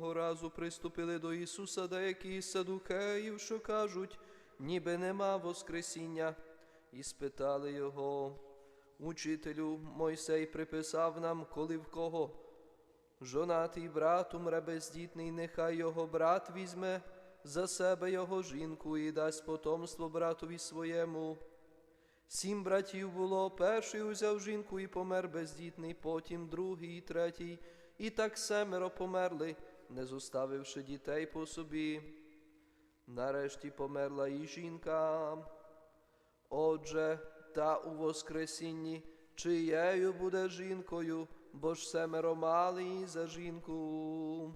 разу приступили до Ісуса деякі садукеїв, що кажуть, ніби нема Воскресіння, і спитали його, учителю, Мойсей приписав нам, коли в кого? Жонатий брат умре бездітний, нехай його брат візьме за себе його жінку і дасть потомство братові своєму. Сім братів було, перший узяв жінку і помер бездітний, потім другий, і третій, і так семеро померли, не зоставивши дітей по собі. Нарешті померла і жінка. Отже, та у Воскресінні, чиєю буде жінкою, бо ж семеро мали її за жінку.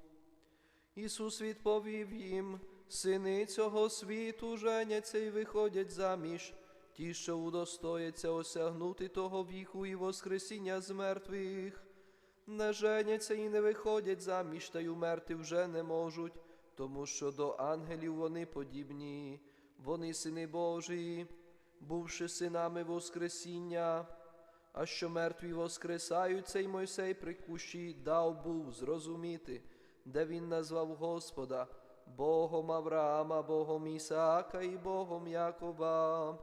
Ісус відповів їм, сини цього світу женяться і виходять заміж, ті, що удостояться осягнути того віку і воскресіння з мертвих, не женяться і не виходять заміж, та й умерти вже не можуть, тому що до ангелів вони подібні, вони сини Божі, бувши синами Воскресіння. А що мертві воскресають, цей Мойсей при кущі дав був зрозуміти, де він назвав Господа Богом Авраама, Богом Ісаака і Богом Якова.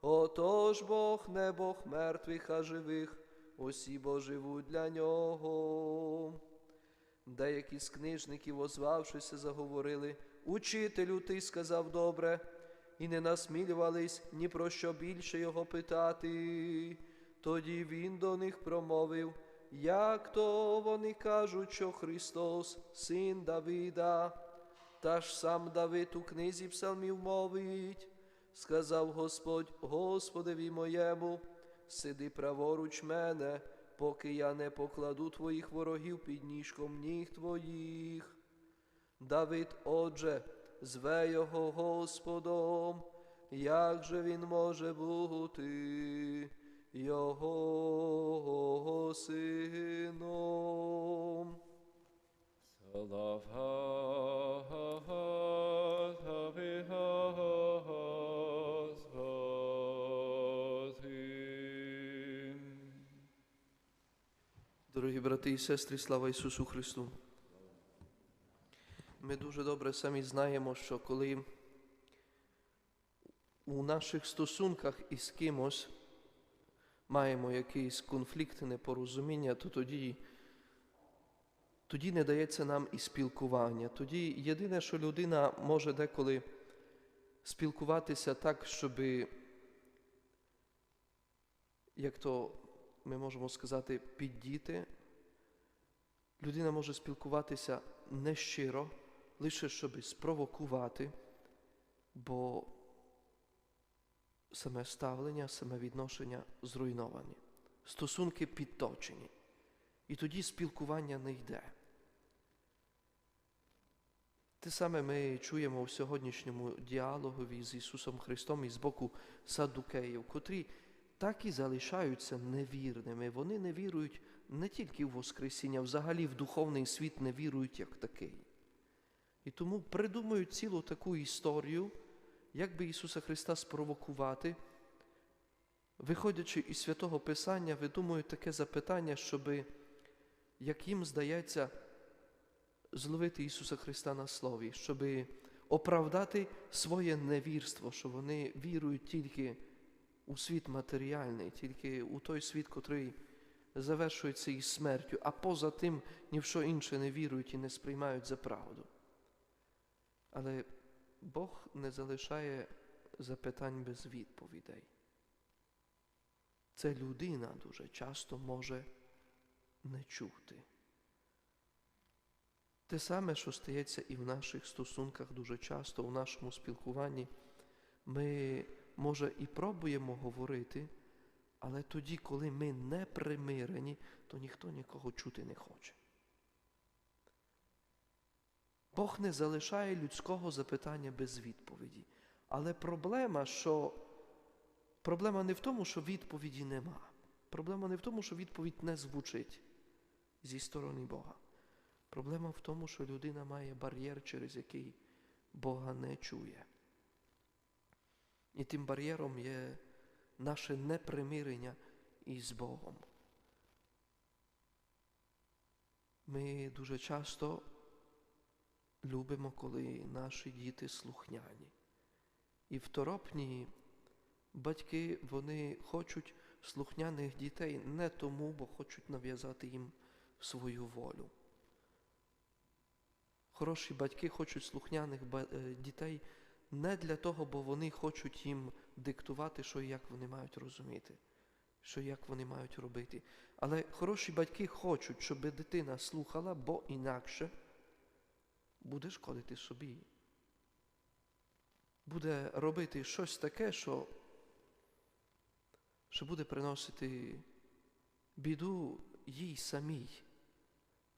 Отож Бог не Бог мертвих, а живих, усі бо живуть для нього. Деякі з книжників, озвавшися, заговорили, Учителю, ти сказав добре, і не насмілювались ні про що більше його питати. Тоді він до них промовив, як то вони кажуть, що Христос, син Давида, та ж сам Давид у книзі псалмів мовить, сказав Господь Господеві моєму, сиди праворуч мене, поки я не покладу твоїх ворогів під ніжком ніг твоїх. Давид, отже, зве його Господом, як же він може бути його сином? Love Дорогі брати і сестри, слава Ісусу Христу. Ми дуже добре самі знаємо, що коли у наших стосунках із кимось маємо якийсь конфлікт, непорозуміння, то тоді, тоді не дається нам і спілкування. Тоді єдине, що людина може деколи спілкуватися так, щоб, як то ми можемо сказати, піддіти. Людина може спілкуватися нещиро, лише щоб спровокувати, бо саме ставлення, саме відношення зруйновані, стосунки підточені. І тоді спілкування не йде. Те саме ми чуємо в сьогоднішньому діалогові з Ісусом Христом і з боку садукеїв, котрі так і залишаються невірними. Вони не вірують не тільки в Воскресіння, взагалі в духовний світ не вірують як такий. І тому придумують цілу таку історію, як би Ісуса Христа спровокувати. Виходячи із святого Писання, видумують таке запитання, щоб, як їм здається, зловити Ісуса Христа на слові, щоб оправдати своє невірство, що вони вірують тільки у світ матеріальний, тільки у той світ, котрий завершується із смертю, а поза тим ні в що інше не вірують і не сприймають за правду. Але Бог не залишає запитань без відповідей. Це людина дуже часто може не чути. Те саме, що стається і в наших стосунках дуже часто, у нашому спілкуванні, ми, може, і пробуємо говорити, але тоді, коли ми не примирені, то ніхто нікого чути не хоче. Бог не залишає людського запитання без відповіді. Але проблема, що проблема не в тому, що відповіді нема. Проблема не в тому, що відповідь не звучить зі сторони Бога. Проблема в тому, що людина має бар'єр, через який Бога не чує. І тим бар'єром є наше непримирення із Богом. Ми дуже часто любимо, коли наші діти слухняні. І второпні батьки вони хочуть слухняних дітей не тому, бо хочуть нав'язати їм свою волю. Хороші батьки хочуть слухняних е, дітей не для того, бо вони хочуть їм диктувати, що і як вони мають розуміти, що і як вони мають робити. Але хороші батьки хочуть, щоб дитина слухала, бо інакше буде шкодити собі. Буде робити щось таке, що, що буде приносити біду їй самій,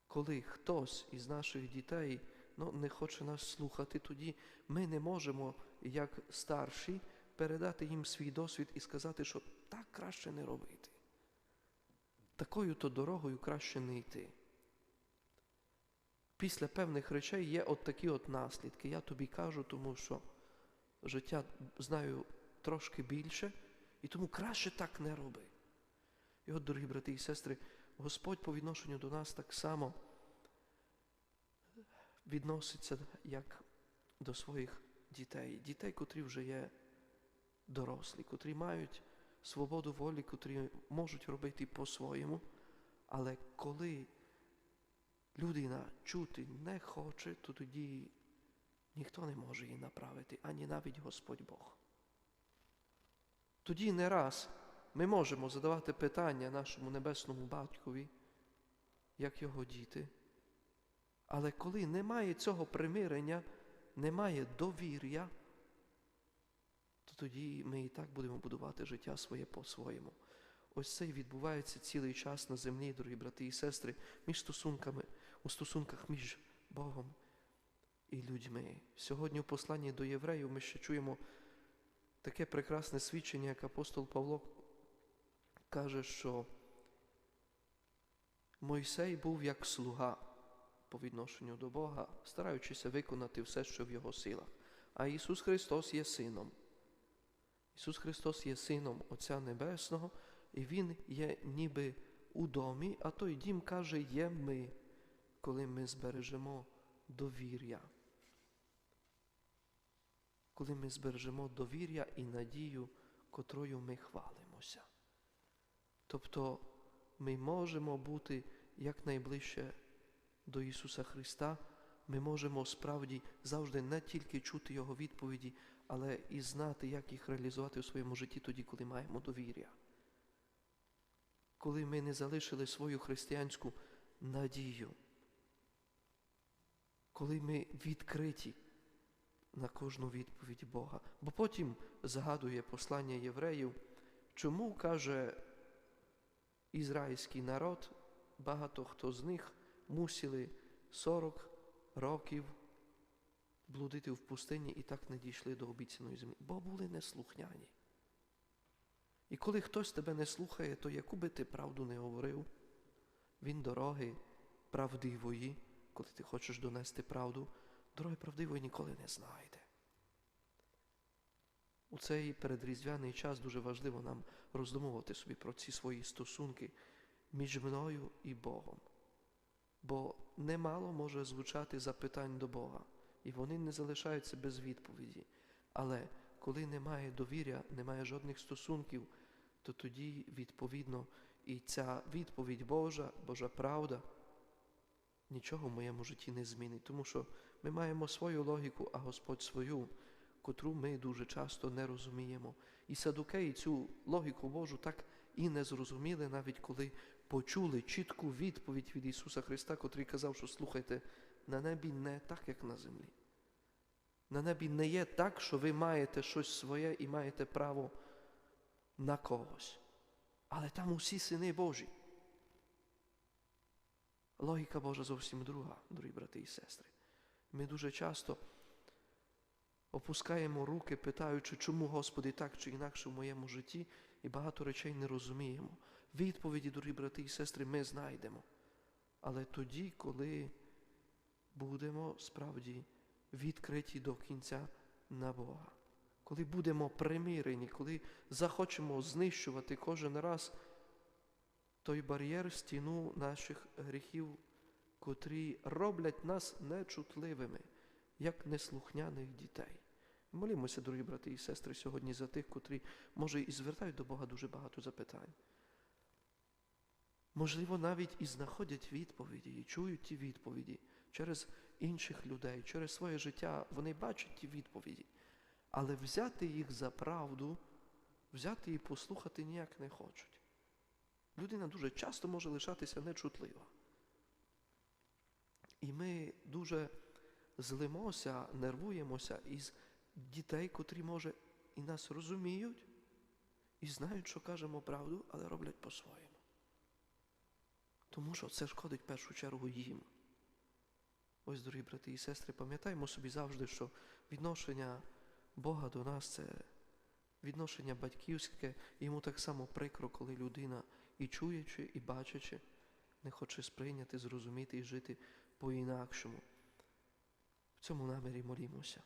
коли хтось із наших дітей ну, не хоче нас слухати, тоді ми не можемо, як старші, передати їм свій досвід і сказати, що так краще не робити. Такою то дорогою краще не йти. Після певних речей є от такі от наслідки. Я тобі кажу, тому що життя знаю трошки більше, і тому краще так не роби. І от, дорогі брати і сестри, Господь по відношенню до нас так само відноситься як до своїх дітей. Дітей, котрі вже є дорослі, котрі мають свободу волі, котрі можуть робити по-своєму. Але коли людина чути не хоче, то тоді ніхто не може її направити, ані навіть Господь Бог. Тоді не раз ми можемо задавати питання нашому небесному батькові, як його діти. Але коли немає цього примирення, немає довір'я, то тоді ми і так будемо будувати життя своє по-своєму. Ось це і відбувається цілий час на землі, дорогі брати і сестри, між стосунками, у стосунках між Богом і людьми. Сьогодні у посланні до євреїв ми ще чуємо таке прекрасне свідчення, як апостол Павло каже, що Мойсей був як слуга по відношенню до Бога, стараючися виконати все, що в його силах. А Ісус Христос є Сином. Ісус Христос є Сином Отця Небесного, і Він є ніби у домі, а той дім каже, є ми, коли ми збережемо довір'я. Коли ми збережемо довір'я і надію, котрою ми хвалимося. Тобто ми можемо бути якнайближче до Ісуса Христа, ми можемо справді завжди не тільки чути Його відповіді, але і знати, як їх реалізувати у своєму житті тоді, коли маємо довір'я. Коли ми не залишили свою християнську надію, коли ми відкриті на кожну відповідь Бога. Бо потім згадує послання євреїв, чому каже ізраїльський народ, багато хто з них мусили 40 років блудити в пустині і так не дійшли до обіцяної землі, бо були неслухняні. І коли хтось тебе не слухає, то яку би ти правду не говорив, він дороги правдивої, коли ти хочеш донести правду, дороги правдивої ніколи не знайде. У цей передріздвяний час дуже важливо нам роздумувати собі про ці свої стосунки між мною і Богом. Бо немало може звучати запитань до Бога, і вони не залишаються без відповіді. Але коли немає довір'я, немає жодних стосунків, то тоді, відповідно, і ця відповідь Божа, Божа правда, нічого в моєму житті не змінить, тому що ми маємо свою логіку, а Господь свою, котру ми дуже часто не розуміємо. І садукеї цю логіку Божу так і не зрозуміли, навіть коли почули чітку відповідь від Ісуса Христа, котрий казав, що слухайте, на небі не так, як на землі. На небі не є так, що ви маєте щось своє і маєте право на когось. Але там усі сини Божі. Логіка Божа зовсім друга, дорогі брати і сестри. Ми дуже часто опускаємо руки, питаючи, чому Господи так чи інакше в моєму житті, і багато речей не розуміємо. Відповіді, дорогі брати і сестри, ми знайдемо. Але тоді, коли будемо справді відкриті до кінця на Бога, коли будемо примирені, коли захочемо знищувати кожен раз той бар'єр, стіну наших гріхів, котрі роблять нас нечутливими, як неслухняних дітей. Молімося, дорогі брати і сестри, сьогодні за тих, котрі, може, і звертають до Бога дуже багато запитань. Можливо, навіть і знаходять відповіді, і чують ті відповіді через інших людей, через своє життя. Вони бачать ті відповіді. Але взяти їх за правду, взяти і послухати ніяк не хочуть. Людина дуже часто може лишатися нечутлива. І ми дуже злимося, нервуємося із дітей, котрі, може, і нас розуміють, і знають, що кажемо правду, але роблять по-своєму. Тому що це шкодить в першу чергу їм. Ось, дорогі брати і сестри, пам'ятаємо собі завжди, що відношення Бога до нас це відношення батьківське, йому так само прикро, коли людина і чуючи, і бачачи, не хоче сприйняти, зрозуміти і жити по-інакшому. В цьому намірі молімося.